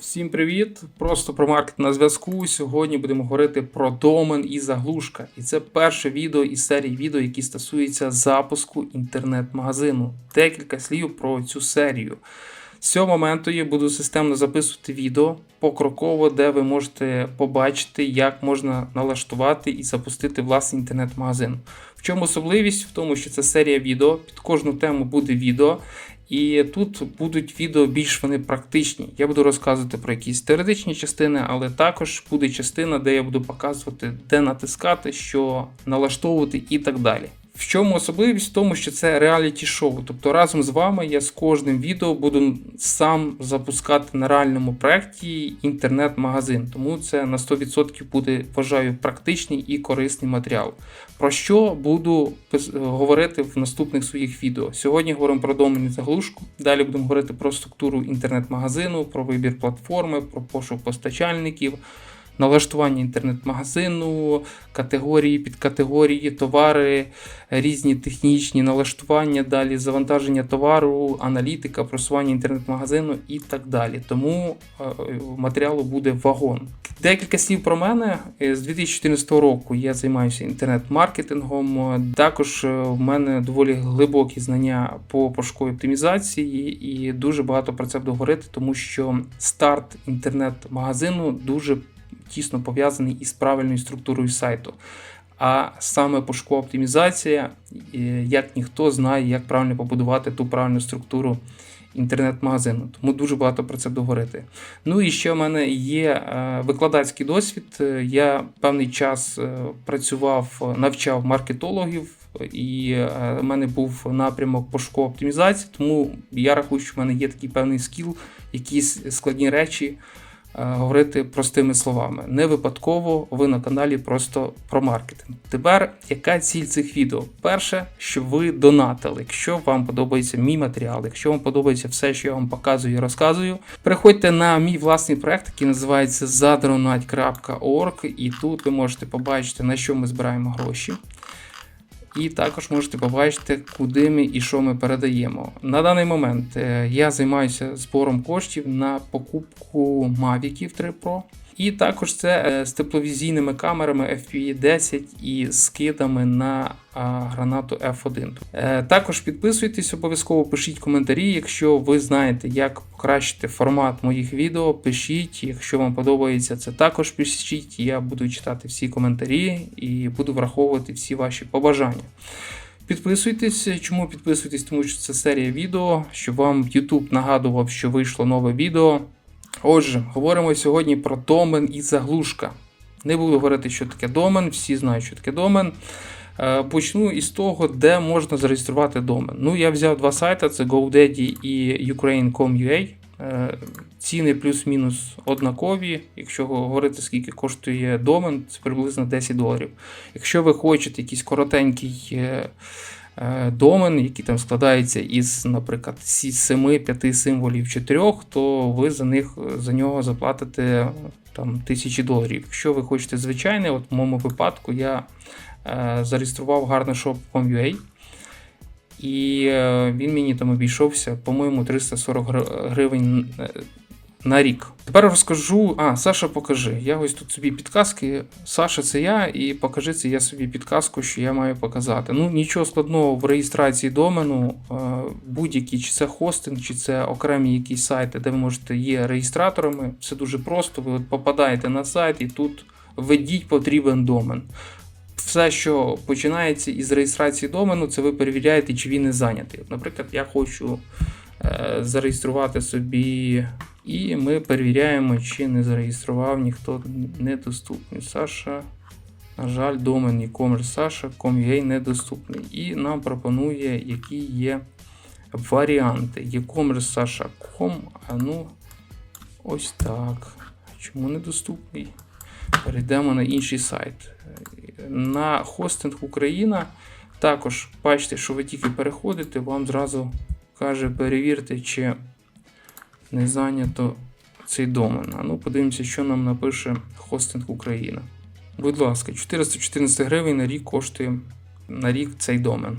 Всім привіт! Просто про маркет на зв'язку. Сьогодні будемо говорити про домен і заглушка. І це перше відео із серії відео, які стосуються запуску інтернет-магазину. Декілька слів про цю серію. З цього моменту я буду системно записувати відео покроково, де ви можете побачити, як можна налаштувати і запустити власний інтернет-магазин. В чому особливість? В тому, що це серія відео, під кожну тему буде відео. І тут будуть відео більш вони практичні. Я буду розказувати про якісь теоретичні частини, але також буде частина, де я буду показувати, де натискати, що налаштовувати і так далі. В чому особливість? В тому, що це реаліті шоу. Тобто разом з вами я з кожним відео буду сам запускати на реальному проєкті інтернет-магазин. Тому це на 100% буде, вважаю, практичний і корисний матеріал. Про що буду говорити в наступних своїх відео. Сьогодні говоримо про домен і заглушку. Далі будемо говорити про структуру інтернет-магазину, про вибір платформи, про пошук постачальників. Налаштування інтернет-магазину, категорії, підкатегорії, товари, різні технічні налаштування, далі завантаження товару, аналітика, просування інтернет-магазину і так далі. Тому е, матеріалу буде вагон. Декілька слів про мене. Е, З 2014 року я займаюся інтернет-маркетингом. Також е, в мене доволі глибокі знання по пошуковій оптимізації, і дуже багато про це буду говорити, тому що старт інтернет-магазину дуже тісно пов'язаний із правильною структурою сайту. А саме пошукова оптимізація, е, як ніхто знає, як правильно побудувати ту правильну структуру інтернет-магазину. Тому дуже багато про це буду говорити. Ну і ще в мене є е, викладацький досвід. Е, Я певний час працював, навчав маркетологів, і в мене був напрямок пошукова оптимізації, тому я рахую, що в мене є такий певний скіл, якісь складні речі говорити простими словами. Не випадково ви на каналі просто про маркетинг. Тепер яка ціль цих відео? Перше, щоб ви донатили. Якщо вам подобається мій матеріал, якщо вам подобається все, що я вам показую і розказую, приходьте на мій власний проект, який називається zadronat.org, і тут ви можете побачити, на що ми збираємо гроші. І також можете побачити, куди ми і що ми передаємо. На даний момент е, я займаюся збором коштів на покупку Mavic 3 Pro. І також це е, з тепловізійними камерами FPV-10 і скидами на гранату F1. Е, Також підписуйтесь, обов'язково пишіть коментарі, якщо ви знаєте, як покращити формат моїх відео, пишіть. Якщо вам подобається це, також пишіть. Я буду читати всі коментарі і буду враховувати всі ваші побажання. Підписуйтесь. Чому підписуйтесь? Тому що це серія відео, щоб вам YouTube нагадував, що вийшло нове відео. Отже, говоримо сьогодні про домен і заглушка. Не буду говорити, що таке домен, всі знають, що таке домен. Е, Почну із того, де можна зареєструвати домен. Ну, я взяв два сайти: це GoDaddy і Ukraine.com.ua. Е, Ціни плюс-мінус однакові. Якщо говорити, скільки коштує домен, це приблизно 10 доларів. Якщо ви хочете якийсь коротенький е, домен, який там складається із, наприклад, 7-5 символів 4, то ви за них за нього заплатите там тисячі доларів. Якщо ви хочете звичайний, от в моєму випадку я е, зареєстрував гарношоп.com.ua і е, він мені там обійшовся, по-моєму, 340 гривень е, на рік. Тепер розкажу. А, Саша, покажи. Я ось тут собі підказки. Саша, це я, і покажи це я собі підказку, що я маю показати. Ну, нічого складного в реєстрації домену. Е, Будь-які, чи це хостинг, чи це окремі якісь сайти, де ви можете є реєстраторами. Все дуже просто. Ви попадаєте на сайт і тут введіть потрібен домен. Все, що починається із реєстрації домену, це ви перевіряєте, чи він не зайнятий. Наприклад, я хочу е, зареєструвати собі, і ми перевіряємо, чи не зареєстрував ніхто недоступний. Саша, на жаль, домен e-commerce Sasha.com.ua недоступний. І нам пропонує, які є варіанти. e-commerce Sasha.com, а ну, ось так. Чому недоступний? Перейдемо на інший сайт. На хостинг Україна також бачите, що ви тільки переходите, вам зразу каже перевірте, чи не зайнято цей домен. А ну подивимося, що нам напише хостинг Україна. Будь ласка, 414 гривень на рік коштує на рік цей домен.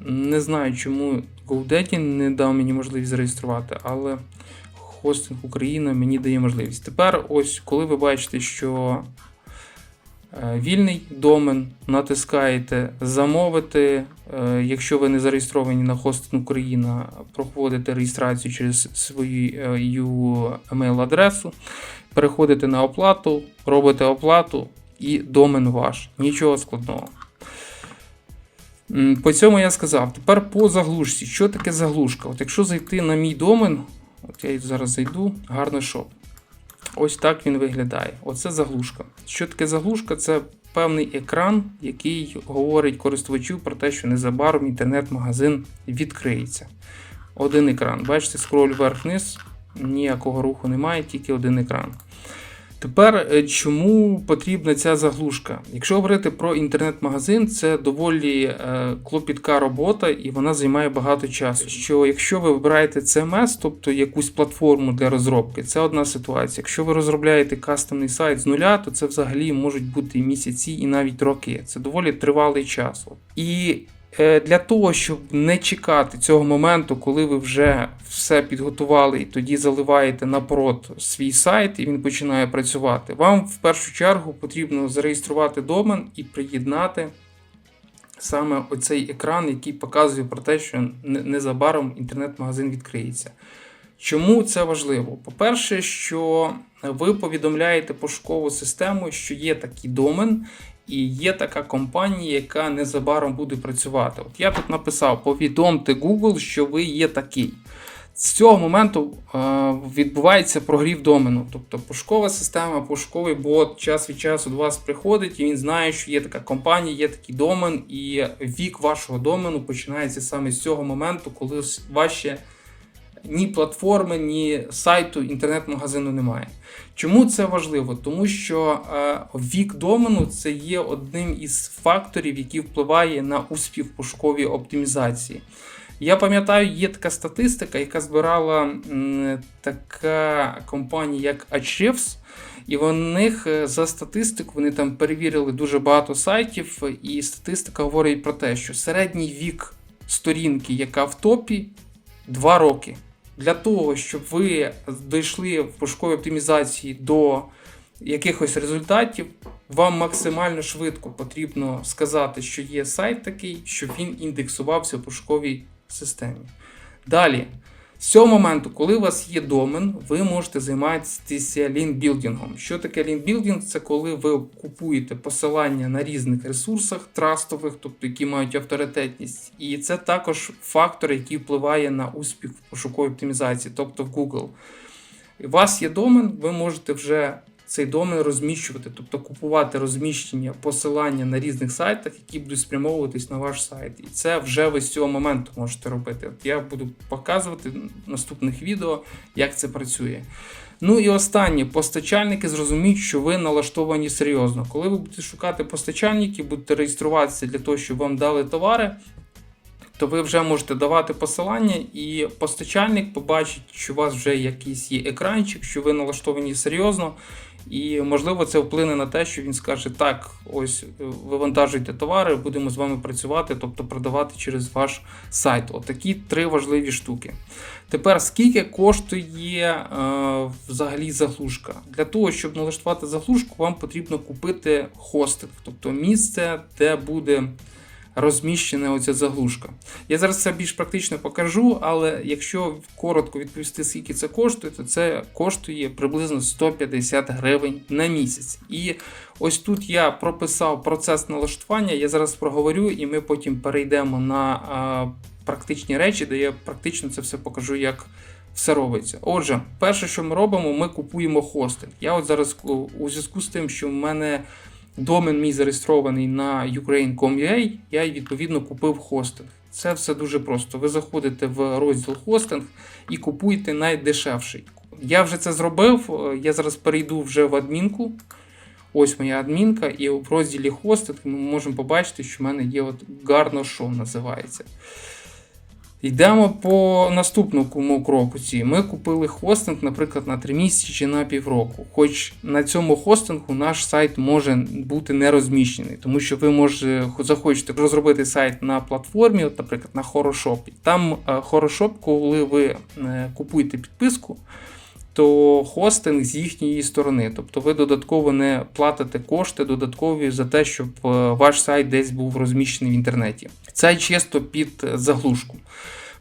Не знаю, чому GoDaddy не дав мені можливість зареєструвати, але Хостинг Україна мені дає можливість. Тепер, ось, коли ви бачите, що вільний домен, натискаєте замовити. Е, Якщо ви не зареєстровані на Хостинг Україна, проходите реєстрацію через свою емейл-адресу, переходите на оплату, робите оплату і домен ваш. Нічого складного. По цьому я сказав. Тепер по заглушці. Що таке заглушка? От якщо зайти на мій домен, от я зараз зайду, гарний шоп. Ось так він виглядає. Оце заглушка. Що таке заглушка? Це певний екран, який говорить користувачу про те, що незабаром інтернет-магазин відкриється. Один екран. Бачите, скроль вверх-вниз, ніякого руху немає, тільки один екран. Тепер е, чому потрібна ця заглушка? Якщо говорити про інтернет-магазин, це доволі е, клопітка робота і вона займає багато часу. Що якщо ви вибираєте CMS, тобто якусь платформу для розробки, це одна ситуація. Якщо ви розробляєте кастомний сайт з нуля, то це взагалі можуть бути місяці і навіть роки. Це доволі тривалий час. І для того, щоб не чекати цього моменту, коли ви вже все підготували і тоді заливаєте на прод свій сайт і він починає працювати, вам в першу чергу потрібно зареєструвати домен і приєднати саме оцей екран, який показує про те, що незабаром інтернет-магазин відкриється. Чому це важливо? По-перше, що ви повідомляєте пошукову систему, що є такий домен, і є така компанія, яка незабаром буде працювати. От я тут написав: повідомте Google, що ви є такий. З цього моменту е, відбувається прогрів домену. Тобто пошукова система, пошуковий бот час від часу до вас приходить, і він знає, що є така компанія, є такий домен, і вік вашого домену починається саме з цього моменту, коли ваші ні платформи, ні сайту інтернет-магазину немає. Чому це важливо? Тому що е, вік домену це є одним із факторів, який впливає на успіх в оптимізації. Я пам'ятаю, є така статистика, яка збирала така компанія, як Ahrefs, і в них е, за статистику вони там перевірили дуже багато сайтів, і статистика говорить про те, що середній вік сторінки, яка в топі, 2 роки. Для того, щоб ви дійшли в пошуковій оптимізації до якихось результатів, вам максимально швидко потрібно сказати, що є сайт такий, щоб він індексувався в пошуковій системі. Далі, з цього моменту, коли у вас є домен, ви можете займатися лінкбілдингом. Що таке лінкбілдинг? Це коли ви купуєте посилання на різних ресурсах трастових, тобто які мають авторитетність. І це також фактор, який впливає на успіх в пошуковій оптимізації, тобто в Google. У вас є домен, ви можете вже цей домен розміщувати, тобто купувати розміщення посилання на різних сайтах, які будуть спрямовуватись на ваш сайт. І це вже ви з цього моменту можете робити. От я буду показувати в наступних відео, як це працює. Ну і останнє, постачальники зрозуміють, що ви налаштовані серйозно. Коли ви будете шукати постачальників, будете реєструватися для того, щоб вам дали товари, то ви вже можете давати посилання, і постачальник побачить, що у вас вже якийсь є екранчик, що ви налаштовані серйозно. І можливо це вплине на те, що він скаже: так, ось е, вивантажуйте товари, будемо з вами працювати, тобто продавати через ваш сайт. Отакі три важливі штуки. Тепер скільки коштує е, взагалі заглушка? Для того, щоб налаштувати заглушку, вам потрібно купити хостинг, тобто місце, де буде розміщена оця заглушка. Я зараз це більш практично покажу, але якщо коротко відповісти, скільки це коштує, то це коштує приблизно 150 гривень на місяць. І ось тут я прописав процес налаштування, я зараз проговорю, і ми потім перейдемо на практичні речі, де я практично це все покажу, як. Все робиться. Отже, перше, що ми робимо, ми купуємо хостинг. Я от зараз у зв'язку з тим, що в мене домен мій зареєстрований на ukraine.com.ua, я відповідно купив хостинг. Це все дуже просто. Ви заходите в розділ хостинг і купуєте найдешевший. Я вже це зробив. е, Я зараз перейду вже в адмінку. Ось моя адмінка, і в розділі хостинг ми можемо побачити, що в мене є от гарно шоу називається. Йдемо по наступному кроку. ці. Ми купили хостинг, наприклад, на 3 місяці чи на півроку. Хоч на цьому хостингу наш сайт може бути не розміщений, тому що ви може захочете розробити сайт на платформі, от, наприклад, на Хорошопі. Там е, Хорошоп, коли ви е, купуєте підписку, чисто хостинг з їхньої сторони. Тобто ви додатково не платите кошти додаткові за те, щоб е, ваш сайт десь був розміщений в інтернеті. Це чисто під заглушку.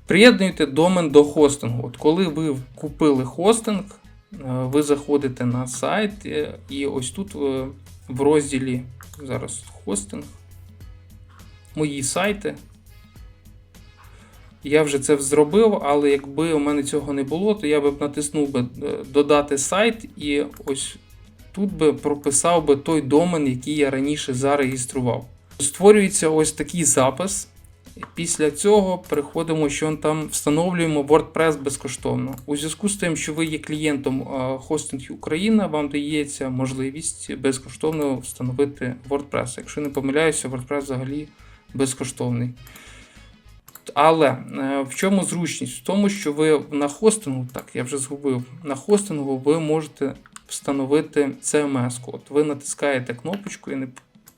Приєднуйте домен до хостингу. От коли ви купили хостинг, е, ви заходите на сайт, е, і ось тут в розділі зараз хостинг, мої сайти. Я вже це зробив, але якби у мене цього не було, то я б натиснув би е, додати сайт і ось тут би прописав би той домен, який я раніше зареєстрував. Створюється ось такий запис. Після цього переходимо, що там встановлюємо WordPress безкоштовно. У зв'язку з тим, що ви є клієнтом е, Hosting Україна, вам дається можливість безкоштовно встановити WordPress. Якщо не помиляюся, WordPress взагалі безкоштовний. Але е, в чому зручність? В тому, що ви на хостингу, так, я вже згубив, на хостингу ви можете встановити CMS код. Ви натискаєте кнопочку, я не,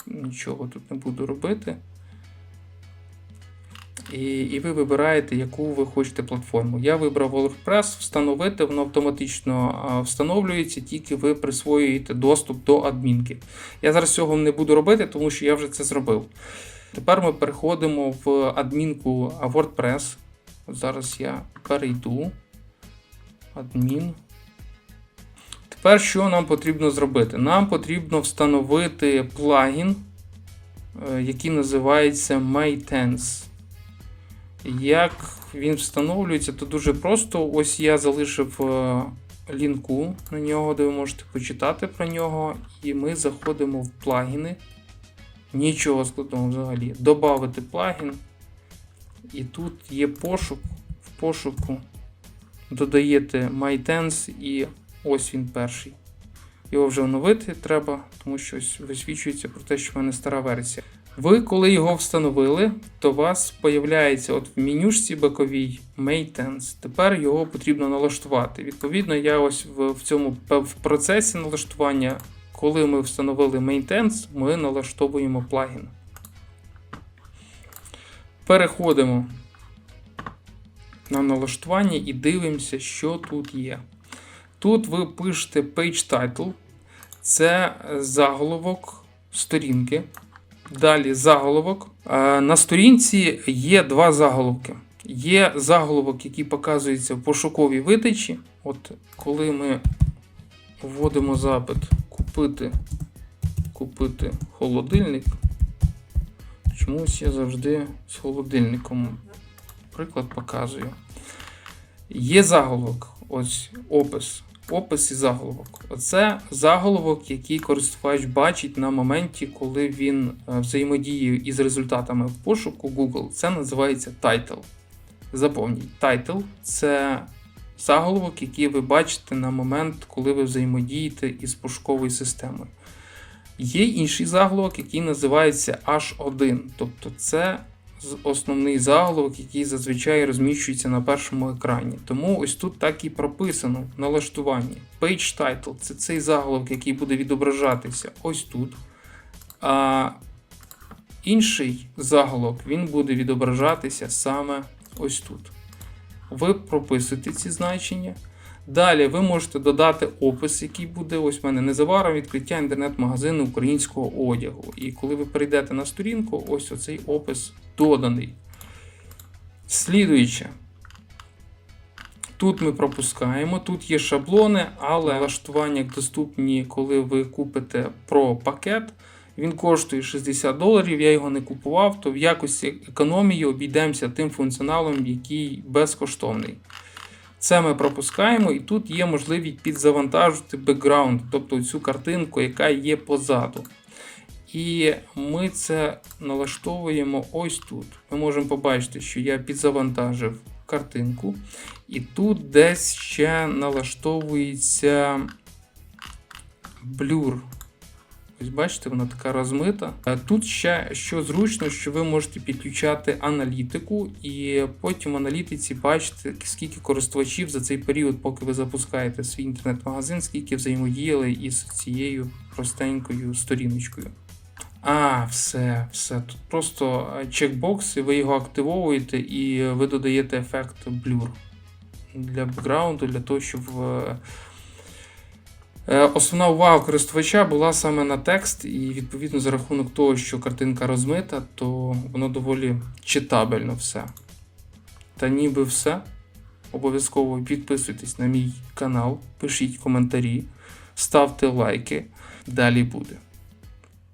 нічого тут не буду робити. І, і ви вибираєте, яку ви хочете платформу. Я вибрав WordPress, встановити, воно автоматично встановлюється, тільки ви присвоюєте доступ до адмінки. Я зараз цього не буду робити, тому що я вже це зробив. Тепер ми переходимо в адмінку WordPress. Зараз я перейду. Адмін. Тепер що нам потрібно зробити? Нам потрібно встановити плагін, е, який називається MyTense. Як він встановлюється, то дуже просто. Ось я залишив е, лінку на нього, де ви можете почитати про нього. І ми заходимо в плагіни. Нічого складного взагалі. Добавити плагін. І тут є пошук. В пошуку додаєте MyTense і ось він перший. Його вже оновити треба, тому що ось висвічується про те, що в мене стара версія. Ви, коли його встановили, то у вас появляється от в менюшці боковій Maintenance. Тепер його потрібно налаштувати. Відповідно, я ось в, в цьому в процесі налаштування коли ми встановили Maintenance, ми налаштовуємо плагін. Переходимо на налаштування і дивимося, що тут є. Тут ви пишете Page Title, це заголовок сторінки. Далі заголовок. На сторінці є два заголовки. Є заголовок, який показується в пошуковій видачі. От Коли ми вводимо запит купити купити холодильник. Чомусь я завжди з холодильником приклад показую. Є заголовок, ось опис. Опис і заголовок. Оце заголовок, який користувач бачить на моменті, коли він е, взаємодіє із результатами в пошуку Google. Це називається title. Заповніть. Title це заголовок, який ви бачите на момент, коли ви взаємодієте із пошуковою системою. Є інший заголовок, який називається H1. Тобто це основний заголовок, який зазвичай розміщується на першому екрані. Тому ось тут так і прописано в налаштуванні. Page title це цей заголовок, який буде відображатися ось тут. А інший заголовок він буде відображатися саме ось тут ви прописуєте ці значення. Далі ви можете додати опис, який буде ось в мене незабаром відкриття інтернет-магазину українського одягу. І коли ви перейдете на сторінку, ось оцей опис доданий. Слідуюче. Тут ми пропускаємо, тут є шаблони, але налаштування доступні, коли ви купите про пакет. Він коштує 60 доларів, я його не купував, то в якості економії обійдемося тим функціоналом, який безкоштовний. Це ми пропускаємо, і тут є можливість підзавантажити бекграунд, тобто цю картинку, яка є позаду. І ми це налаштовуємо ось тут. Ми можемо побачити, що я підзавантажив картинку, і тут десь ще налаштовується блюр. Ось бачите, вона така розмита. Е, тут ще що зручно, що ви можете підключати аналітику, і потім в аналітиці бачите, скільки користувачів за цей період, поки ви запускаєте свій інтернет-магазин, скільки взаємодіяли із цією простенькою сторіночкою. А, все, все. Тут просто е, чекбокс, і ви його активовуєте, і ви додаєте ефект блюр для бекграунду, для того, щоб Е, Основна увага користувача була саме на текст, і відповідно за рахунок того, що картинка розмита, то воно доволі читабельно все. Та ніби все. Обов'язково підписуйтесь на мій канал, пишіть коментарі, ставте лайки. Далі буде.